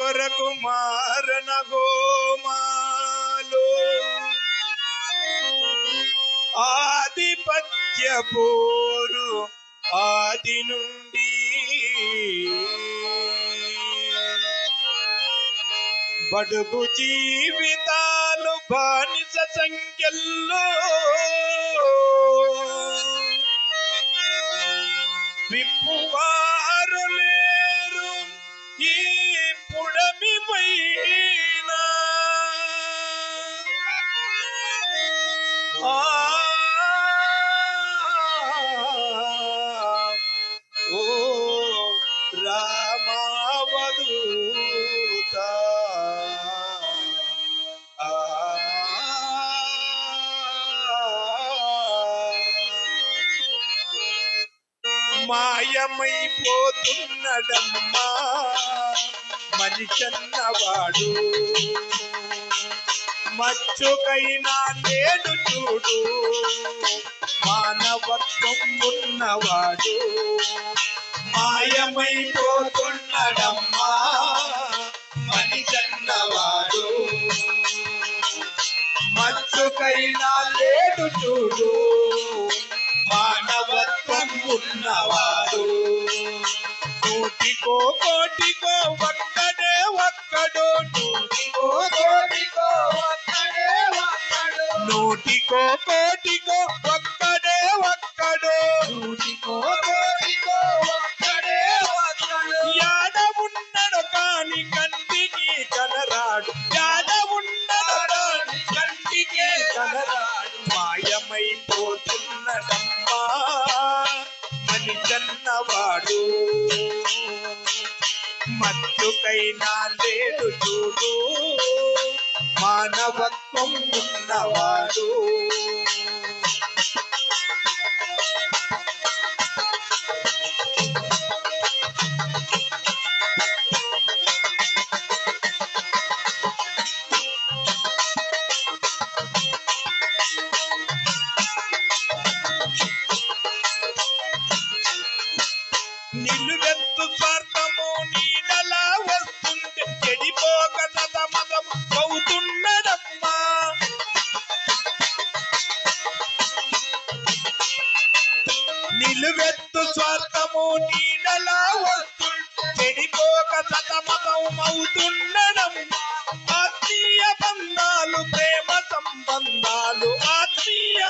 కొరకు మారణ హోమాలు ఆధిపత్య పోరు ఆది నుండి. బడుగు జీవితాలు బానిస సంఖ్యల్లో విప్పువారు లేరు. ఈ ఓ రామావధూత. ఆ మాయమైపోతున్నడమ్మా మనిషన్నవాడు. మచ్చుకైనా నేను చూడు. మానవత్వం ఉన్నవాడు మాయమైపోతున్నడమ్మా. మనిషన్నవాడు. మచ్చుకైనా లేడు చూడు. మానవత్వం ఉన్నవాడు కోటికో కోటికో వర్త కోటికో ఒక్కడే ఒక్కడు. నూటికో కోటికో ఒక్కడే ఒక్కడు. యాడ ఉన్నడు కాని కంటికి కనరాడు. యాడ ఉన్నడు కాని కంటికి కనరాడు. మాయమైపోతున్నడమ్మా మనిషన్నవాడు. మత్తుకైనా లేడు చూడు. మానవత్వం ఉన్నవాడు. సంబంధాలు ఆత్మీయ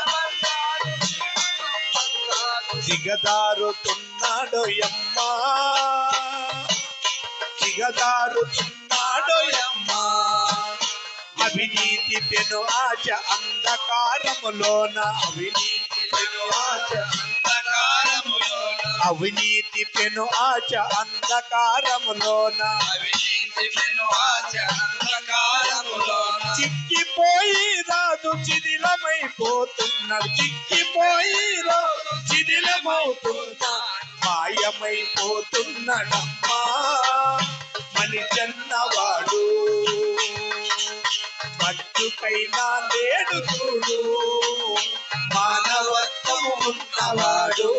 దిగదారుతున్నాడు అమ్మా దిగదారుతున్నాడు అమ్మా అవినీతి పెను ఆశ అంధకారములోన. అవినీతి పెను ఆశ అంధకారములోన. అవినీతి పెను ఆశ అంధకారములోన. అవినీతి చిక్కిపోయి రాదు చిదిలమైపోతున్నారు చిక్కిపోయి రాజు చిదిలమవుతున్నాడు మాయమైపోతున్నాడమ్మా మనిషన్నవాడు మట్టుకైనా లేడు చూడు. మానవత్వం ఉన్నవాడు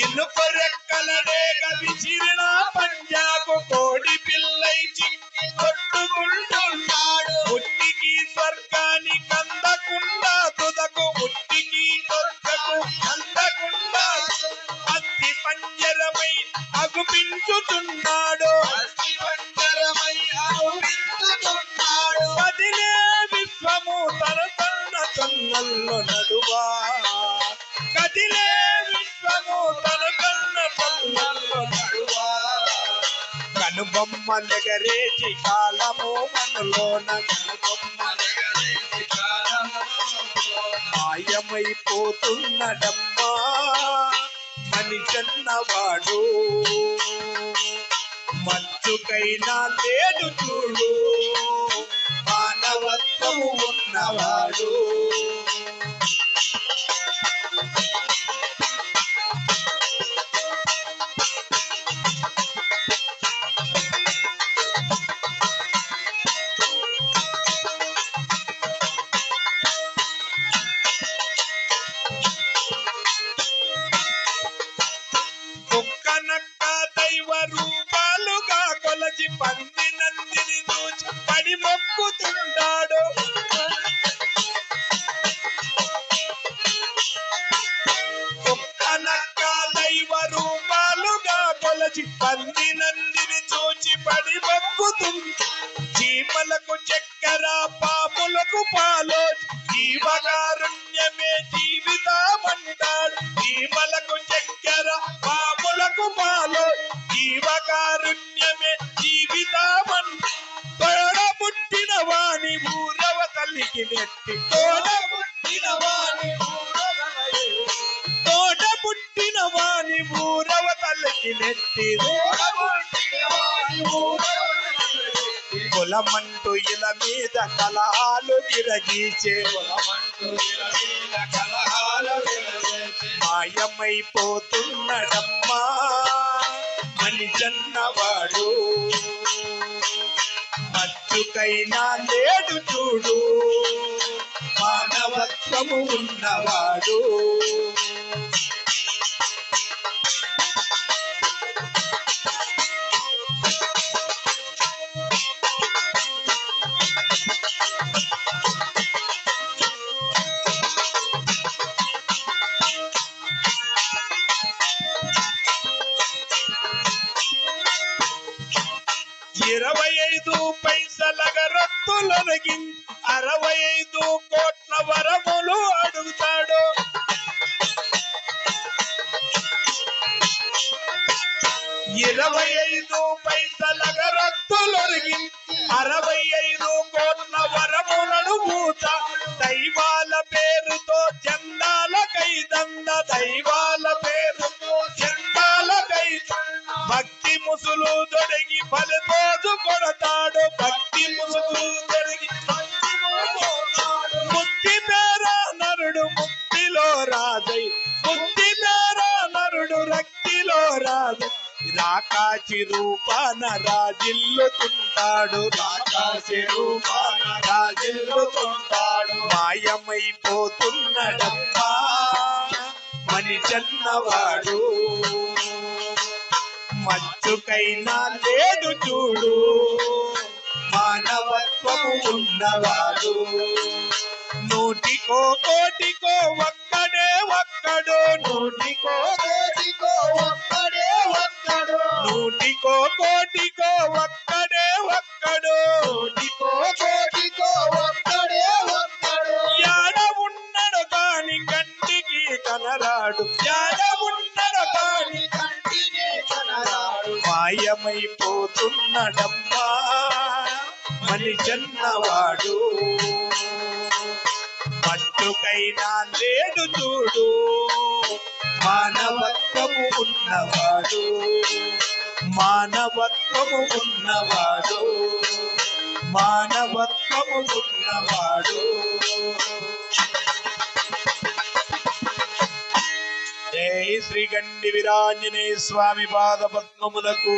ఇనుప రెక్కలనే విచిన పంజాకు కోడి పిల్లై చిక్కి పట్టుకుంటున్నాడు ముట్టికి స్వర్గానికి అందకుండా తుదకు ముట్టికి స్వర్గకు అందకుండా అతి పంజరమై అగుపించుతున్నాడు. కనుబొమ్మలెగరేటి కాలము మనలోన కనుబొమ్మలెగరేటి కాలములోన మాయమైపోతున్నడమ్మా మనిషన్నవాడు మచ్చుకైనా లేడు చూడు మానవత్వము ఉన్నవాడు. కొలచి పంది నందిని చూచి పడి మొక్కుతుంటాడు చీమలకు చక్కెర పాములకు పాలో ఊరవ తల్లికి నెట్టి కులమంటూ ఇల మీద కలహాలు విరగీచే. మాయమైపోతున్నడమ్మా. మనిషన్నవాడు మచ్చుకైనా లేడు చూడు. మానవత్వము ఉన్నవాడు. ఇరవై ఐదు పైసల రొత్తులొనగి అరవై ఐదు కోట్ల వరములు అడుగుతాడు. ఇరవై ఐదు పైసల రొత్తులొనగి అరవై ఐదు కోట్ల వరములను మూత దైవాల పేరుతో చందాల కైదంద దైవాల పేరుతో చందాల కై భక్తి ముసులు దొరికి ఫలి రాకాచి రూపాన రాజిల్లుతుంటాడు. రాకాచి రూపాన రాజిల్లుతుంటాడు. మాయమైపోతున్నడమ్మా మనిషన్నవాడు మచ్చుకైనా లేడు చూడు మానవత్వము ఉన్నవాడు. నూటికో కోటికో ఒక్కడే ఒక్కడు. నూటికో నూటికో కోటికో ఒక్కడే ఒక్కడు. నూటికో కోటికో ఒక్కడే ఒక్కడు. యాడ ఉన్నడు కాని కంటికి కనరాడు. యాడ ఉన్నడు కాని కంటికి కనరాడు. మాయమైపోతున్నడమ్మా మనిషన్నవాడు మట్టుకైనా లేడు చూడు. మానవత్వము ఉన్నవాడు. మానవత్వము ఉన్నవాడు. మానవత్వము ఉన్నవాడు. జై శ్రీ గండి విరాంజనేయ స్వామి పాదపద్మములకు